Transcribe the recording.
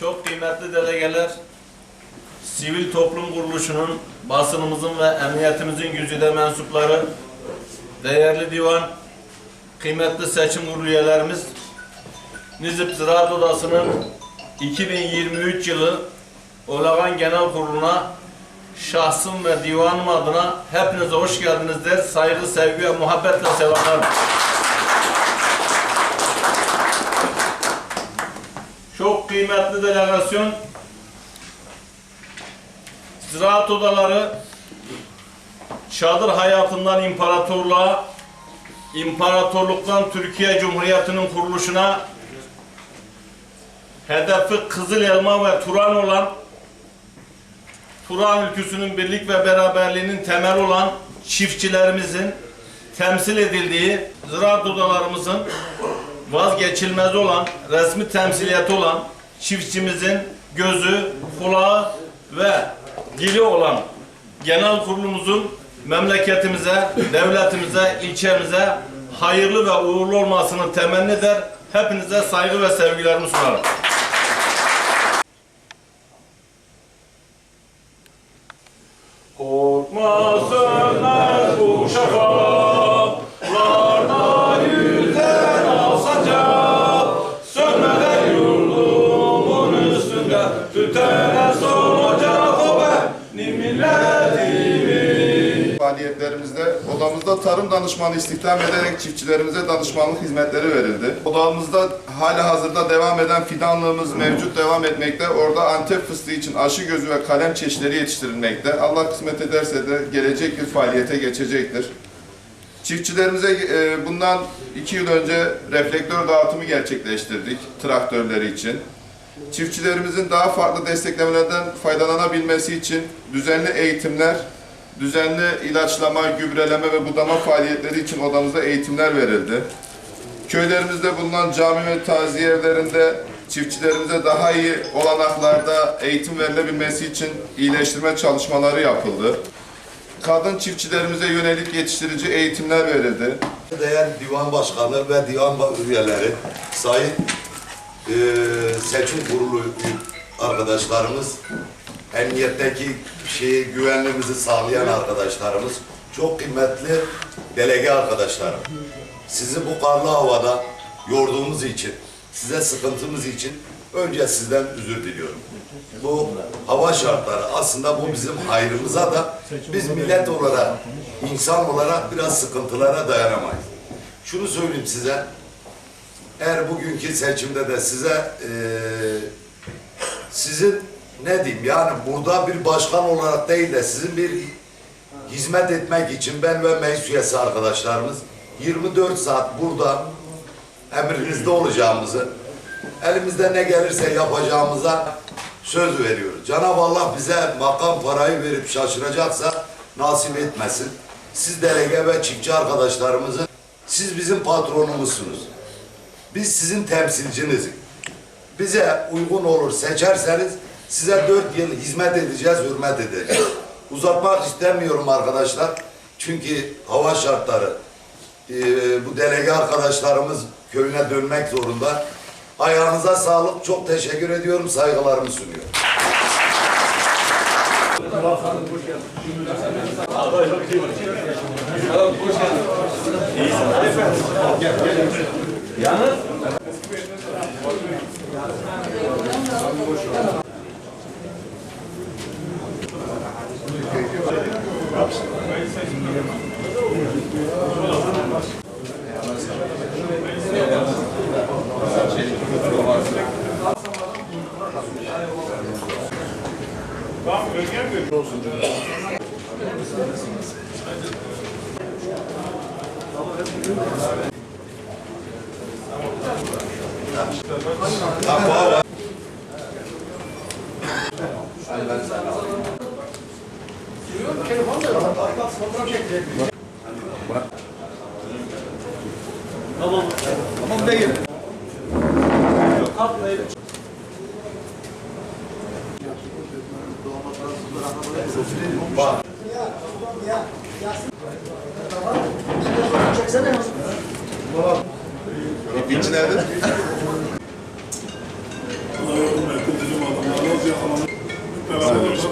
Çok kıymetli delegeler, sivil toplum kuruluşunun, basınımızın ve emniyetimizin güzide mensupları, değerli divan, kıymetli seçim kurulu üyelerimiz, Nizip Ziraat Odası'nın 2023 yılı Olağan Genel Kurulu'na şahsım ve divanım adına hepinize hoş geldiniz der. Saygı, sevgi ve muhabbetle selamlarım. Çok kıymetli delegasyon, ziraat odaları, çadır hayatından imparatorluğa, imparatorluktan Türkiye Cumhuriyeti'nin kuruluşuna, hedefi Kızıl Elma ve Turan olan, Turan ülküsünün birlik ve beraberliğinin temel olan çiftçilerimizin temsil edildiği ziraat odalarımızın vazgeçilmez olan, resmi temsiliyeti olan çiftçimizin gözü, kulağı ve dili olan genel kurulumuzun memleketimize, devletimize, ilçemize hayırlı ve uğurlu olmasını temenni eder. Hepinize saygı ve sevgilerimi sunarım. Korkmasınlar Faaliyetlerimizde odamızda tarım danışmanı istihdam ederek çiftçilerimize danışmanlık hizmetleri verildi. Odamızda hala hazırda devam eden fidanlığımız mevcut devam etmekte. Orada Antep fıstığı için aşı gözü ve kalem çeşitleri yetiştirilmekte. Allah kısmet ederse de gelecek yıl faaliyete geçecektir. Çiftçilerimize e, bundan iki yıl önce reflektör dağıtımı gerçekleştirdik traktörleri için. Çiftçilerimizin daha farklı desteklemelerden faydalanabilmesi için düzenli eğitimler, düzenli ilaçlama, gübreleme ve budama faaliyetleri için odamızda eğitimler verildi. Köylerimizde bulunan cami ve taziye evlerinde çiftçilerimize daha iyi olanaklarda eğitim verilebilmesi için iyileştirme çalışmaları yapıldı. Kadın çiftçilerimize yönelik yetiştirici eğitimler verildi. Değerli divan başkanı ve divan üyeleri, sayın eee, seçim kurulu arkadaşlarımız, emniyetteki şeyi, güvenliğimizi sağlayan arkadaşlarımız, çok kıymetli delege arkadaşlarım. Sizi bu karlı havada yorduğumuz için, size sıkıntımız için önce sizden özür diliyorum. Bu hava şartları aslında bu bizim hayrımıza da biz millet olarak, insan olarak biraz sıkıntılara dayanamayız. Şunu söyleyeyim size, eğer bugünkü seçimde de size eee sizin ne diyeyim yani burada bir başkan olarak değil de sizin bir hizmet etmek için ben ve meclis arkadaşlarımız 24 saat burada emrinizde olacağımızı elimizde ne gelirse yapacağımıza söz veriyoruz. Cenab-ı Allah bize makam parayı verip şaşıracaksa nasip etmesin. Siz delege ve çiftçi arkadaşlarımızın siz bizim patronumuzsunuz. Biz sizin temsilciniziz bize uygun olur seçerseniz size dört yıl hizmet edeceğiz, hürmet edeceğiz. Uzatmak istemiyorum arkadaşlar. Çünkü hava şartları eee, bu delege arkadaşlarımız köyüne dönmek zorunda. Ayağınıza sağlık. Çok teşekkür ediyorum. Saygılarımı sunuyorum. Buyurun. Olsun canım. Tamam. Tamam. Tamam değil. Kalkmayalım. İpinci nerede? Allah'a emanet olun. Kıdırım adamlarınız yakalanır. Beraber olsun.